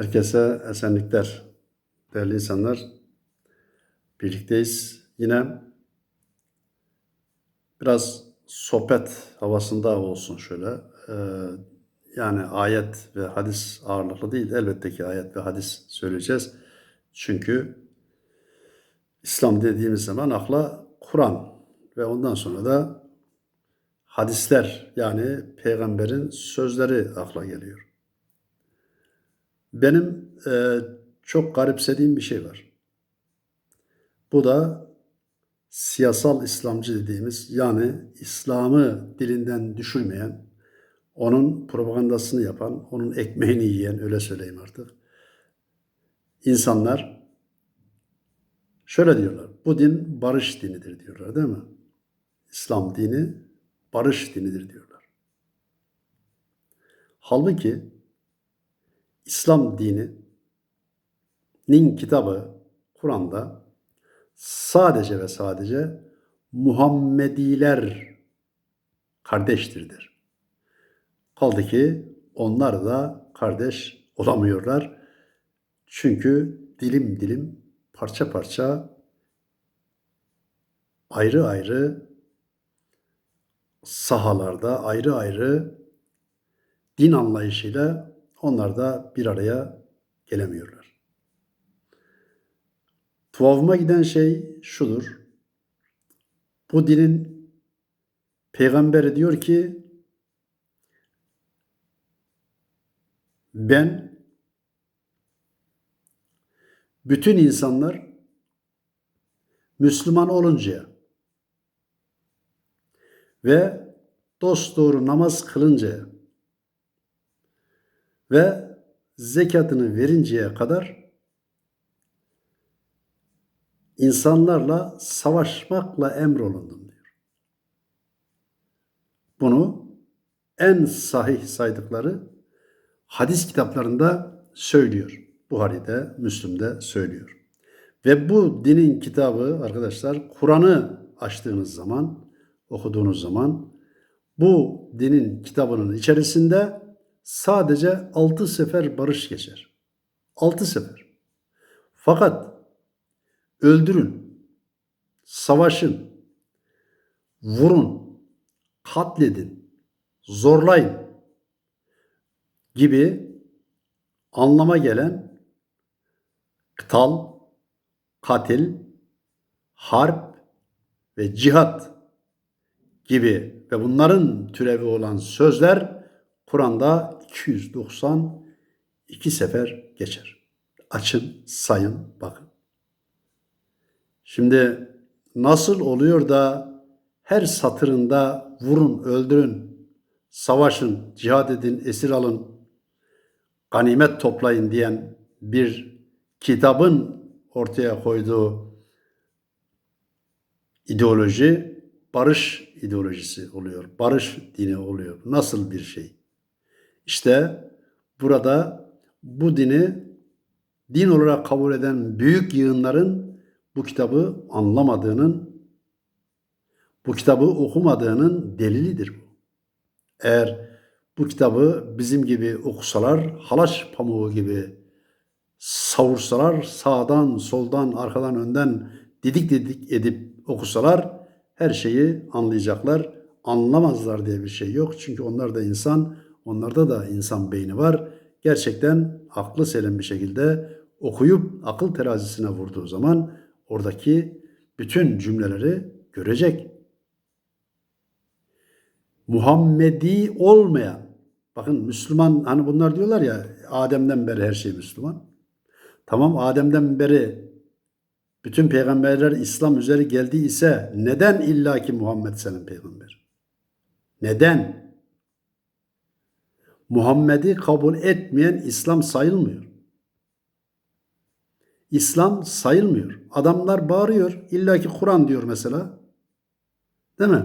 Herkese esenlikler. Değerli insanlar, birlikteyiz. Yine biraz sohbet havasında olsun şöyle. Ee, yani ayet ve hadis ağırlıklı değil. Elbette ki ayet ve hadis söyleyeceğiz. Çünkü İslam dediğimiz zaman akla Kur'an ve ondan sonra da hadisler yani peygamberin sözleri akla geliyor. Benim e, çok garipsediğim bir şey var. Bu da siyasal İslamcı dediğimiz yani İslam'ı dilinden düşürmeyen, onun propagandasını yapan, onun ekmeğini yiyen öyle söyleyeyim artık. İnsanlar şöyle diyorlar. Bu din barış dinidir diyorlar değil mi? İslam dini barış dinidir diyorlar. Halbuki İslam dininin kitabı Kur'an'da sadece ve sadece Muhammediler kardeştir der. Kaldı ki onlar da kardeş olamıyorlar. Çünkü dilim dilim parça parça ayrı ayrı sahalarda ayrı ayrı din anlayışıyla onlar da bir araya gelemiyorlar. Tuhafıma giden şey şudur. Bu dinin peygamberi diyor ki ben bütün insanlar Müslüman oluncaya ve dost doğru namaz kılıncaya ve zekatını verinceye kadar insanlarla savaşmakla emrolundum diyor. Bunu en sahih saydıkları hadis kitaplarında söylüyor. Buhari'de, Müslüm'de söylüyor. Ve bu dinin kitabı arkadaşlar Kur'an'ı açtığınız zaman, okuduğunuz zaman bu dinin kitabının içerisinde sadece altı sefer barış geçer. Altı sefer. Fakat öldürün, savaşın, vurun, katledin, zorlayın gibi anlama gelen kıtal, katil, harp ve cihat gibi ve bunların türevi olan sözler Kur'an'da 292 sefer geçer. Açın, sayın, bakın. Şimdi nasıl oluyor da her satırında vurun, öldürün, savaşın, cihad edin, esir alın, ganimet toplayın diyen bir kitabın ortaya koyduğu ideoloji barış ideolojisi oluyor. Barış dini oluyor. Nasıl bir şey? İşte burada bu dini din olarak kabul eden büyük yığınların bu kitabı anlamadığının, bu kitabı okumadığının delilidir. Eğer bu kitabı bizim gibi okusalar, halaç pamuğu gibi savursalar, sağdan, soldan, arkadan, önden didik didik edip okusalar her şeyi anlayacaklar. Anlamazlar diye bir şey yok. Çünkü onlar da insan, onlarda da insan beyni var. Gerçekten aklı selim bir şekilde okuyup akıl terazisine vurduğu zaman oradaki bütün cümleleri görecek. Muhammedi olmayan, bakın Müslüman hani bunlar diyorlar ya Adem'den beri her şey Müslüman. Tamam Adem'den beri bütün peygamberler İslam üzeri geldiyse neden illaki Muhammed senin peygamber? Neden? Muhammed'i kabul etmeyen İslam sayılmıyor. İslam sayılmıyor. Adamlar bağırıyor. illaki Kur'an diyor mesela. Değil mi?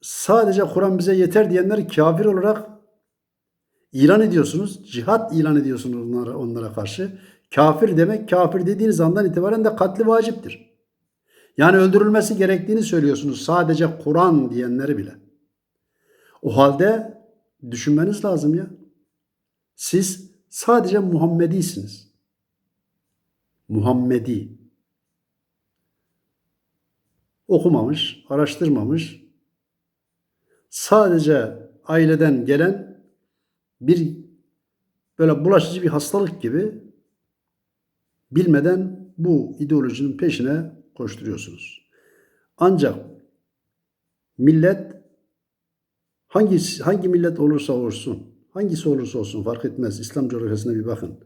Sadece Kur'an bize yeter diyenler kafir olarak ilan ediyorsunuz. Cihat ilan ediyorsunuz onlara, onlara karşı. Kafir demek kafir dediğiniz andan itibaren de katli vaciptir. Yani öldürülmesi gerektiğini söylüyorsunuz sadece Kur'an diyenleri bile. O halde düşünmeniz lazım ya. Siz sadece Muhammedisiniz. Muhammedi. Okumamış, araştırmamış, sadece aileden gelen bir böyle bulaşıcı bir hastalık gibi bilmeden bu ideolojinin peşine koşturuyorsunuz. Ancak millet hangi hangi millet olursa olsun, hangisi olursa olsun fark etmez. İslam coğrafyasına bir bakın.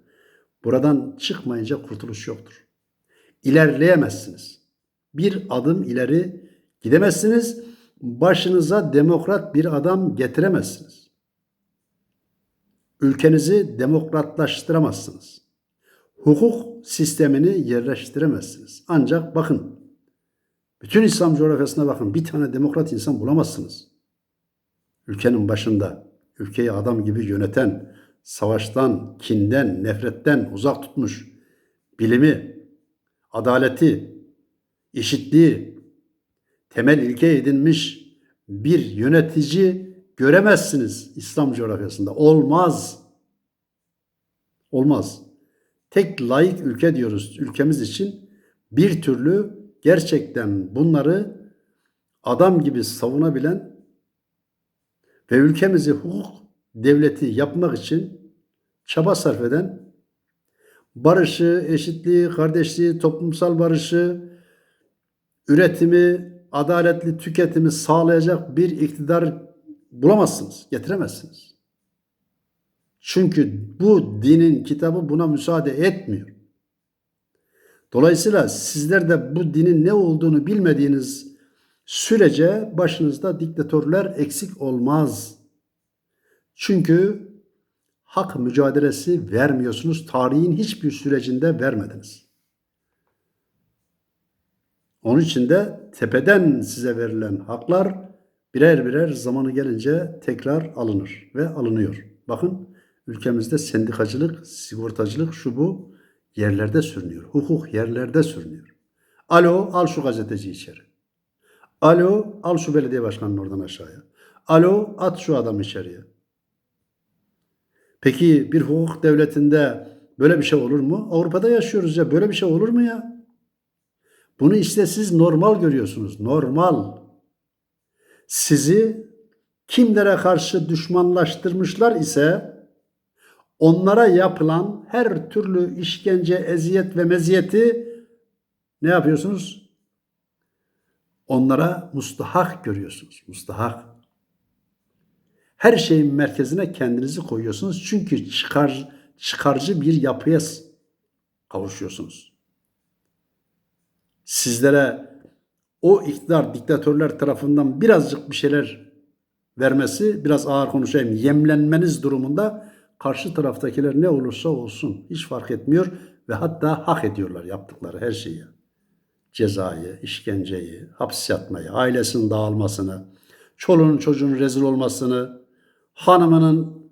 Buradan çıkmayınca kurtuluş yoktur. İlerleyemezsiniz. Bir adım ileri gidemezsiniz. Başınıza demokrat bir adam getiremezsiniz. Ülkenizi demokratlaştıramazsınız. Hukuk sistemini yerleştiremezsiniz. Ancak bakın, bütün İslam coğrafyasına bakın, bir tane demokrat insan bulamazsınız. Ülkenin başında, ülkeyi adam gibi yöneten, savaştan, kinden, nefretten uzak tutmuş, bilimi, adaleti, eşitliği, temel ilke edinmiş bir yönetici göremezsiniz İslam coğrafyasında. Olmaz. Olmaz. Tek layık ülke diyoruz ülkemiz için. Bir türlü gerçekten bunları adam gibi savunabilen ve ülkemizi hukuk devleti yapmak için çaba sarf eden barışı, eşitliği, kardeşliği, toplumsal barışı, üretimi, adaletli tüketimi sağlayacak bir iktidar bulamazsınız, getiremezsiniz. Çünkü bu dinin kitabı buna müsaade etmiyor. Dolayısıyla sizler de bu dinin ne olduğunu bilmediğiniz sürece başınızda diktatörler eksik olmaz. Çünkü hak mücadelesi vermiyorsunuz. Tarihin hiçbir sürecinde vermediniz. Onun için de tepeden size verilen haklar birer birer zamanı gelince tekrar alınır ve alınıyor. Bakın ülkemizde sendikacılık, sigortacılık şu bu yerlerde sürünüyor. Hukuk yerlerde sürünüyor. Alo al şu gazeteci içeri. Alo al şu belediye başkanını oradan aşağıya. Alo at şu adam içeriye. Peki bir hukuk devletinde böyle bir şey olur mu? Avrupa'da yaşıyoruz ya böyle bir şey olur mu ya? Bunu işte siz normal görüyorsunuz. Normal. Sizi kimlere karşı düşmanlaştırmışlar ise onlara yapılan her türlü işkence, eziyet ve meziyeti ne yapıyorsunuz? Onlara mustahak görüyorsunuz. Mustahak. Her şeyin merkezine kendinizi koyuyorsunuz. Çünkü çıkar, çıkarcı bir yapıya kavuşuyorsunuz. Sizlere o iktidar diktatörler tarafından birazcık bir şeyler vermesi, biraz ağır konuşayım, yemlenmeniz durumunda karşı taraftakiler ne olursa olsun hiç fark etmiyor ve hatta hak ediyorlar yaptıkları her şeyi. Cezayı, işkenceyi, hapis yatmayı, ailesinin dağılmasını, çoluğunun çocuğunun rezil olmasını, hanımının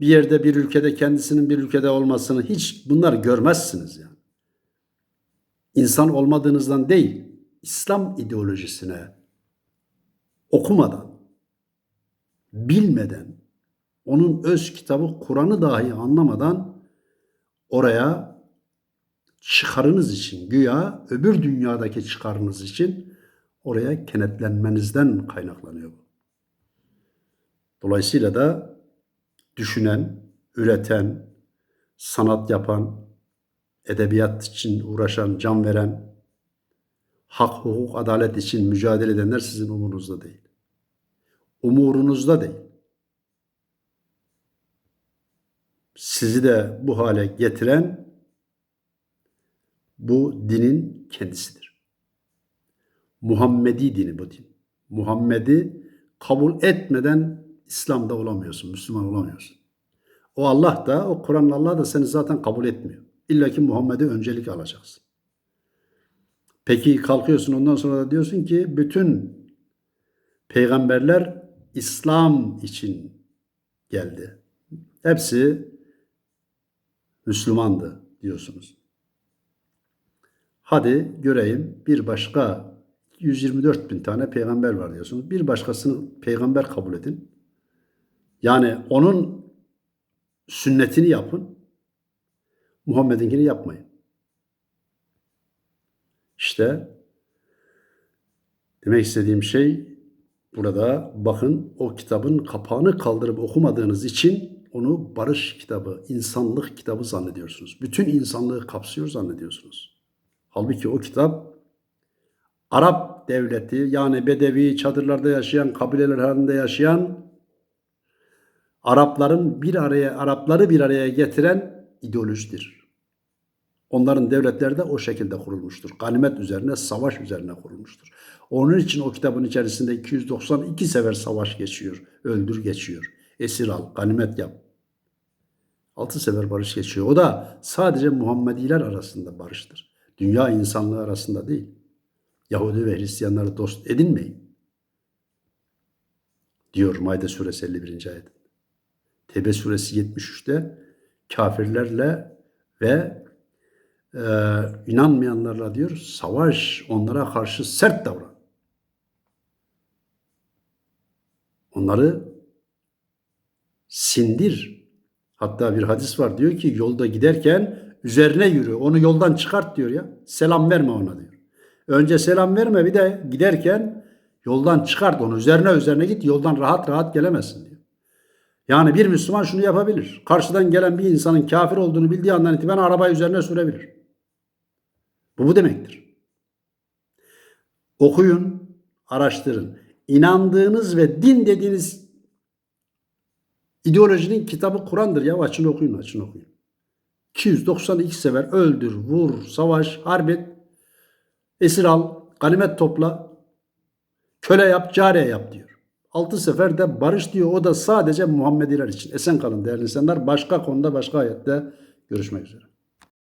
bir yerde bir ülkede kendisinin bir ülkede olmasını hiç bunlar görmezsiniz yani. İnsan olmadığınızdan değil, İslam ideolojisine okumadan, bilmeden, onun öz kitabı Kur'an'ı dahi anlamadan oraya çıkarınız için, güya öbür dünyadaki çıkarınız için oraya kenetlenmenizden kaynaklanıyor. Dolayısıyla da düşünen, üreten, sanat yapan, edebiyat için uğraşan, can veren, hak, hukuk, adalet için mücadele edenler sizin umurunuzda değil. Umurunuzda değil. Sizi de bu hale getiren bu dinin kendisidir. Muhammedi dini bu din. Muhammed'i kabul etmeden İslam'da olamıyorsun, Müslüman olamıyorsun. O Allah da, o Kur'an Allah da seni zaten kabul etmiyor. İlla ki Muhammed'e öncelik alacaksın. Peki kalkıyorsun ondan sonra da diyorsun ki bütün peygamberler İslam için geldi. Hepsi Müslümandı diyorsunuz. Hadi göreyim bir başka 124 bin tane peygamber var diyorsunuz. Bir başkasını peygamber kabul edin. Yani onun sünnetini yapın. Muhammed'inkini yapmayın. İşte demek istediğim şey burada bakın o kitabın kapağını kaldırıp okumadığınız için onu barış kitabı, insanlık kitabı zannediyorsunuz. Bütün insanlığı kapsıyor zannediyorsunuz. Halbuki o kitap Arap devleti yani Bedevi çadırlarda yaşayan, kabileler halinde yaşayan Arapların bir araya Arapları bir araya getiren ideolojidir. Onların devletleri de o şekilde kurulmuştur. Ganimet üzerine, savaş üzerine kurulmuştur. Onun için o kitabın içerisinde 292 sefer savaş geçiyor. Öldür geçiyor. Esir al, ganimet yap. Altı sefer barış geçiyor. O da sadece Muhammediler arasında barıştır. Dünya insanlığı arasında değil. Yahudi ve Hristiyanları dost edinmeyin. Diyor Maide suresi 51. ayet. Tevbe suresi 73'te kafirlerle ve e, inanmayanlarla diyor savaş onlara karşı sert davran. Onları sindir. Hatta bir hadis var diyor ki yolda giderken üzerine yürü. Onu yoldan çıkart diyor ya. Selam verme ona diyor. Önce selam verme bir de giderken yoldan çıkart onu. Üzerine üzerine git yoldan rahat rahat gelemezsin diyor. Yani bir Müslüman şunu yapabilir. Karşıdan gelen bir insanın kafir olduğunu bildiği andan itibaren arabayı üzerine sürebilir. Bu bu demektir. Okuyun, araştırın. İnandığınız ve din dediğiniz ideolojinin kitabı Kur'an'dır ya. Açın okuyun, açın okuyun. 292 sefer öldür, vur, savaş, harp et, esir al, ganimet topla, köle yap, cariye yap diyor. Altı sefer de barış diyor. O da sadece Muhammediler için. Esen kalın değerli insanlar. Başka konuda başka ayette görüşmek üzere.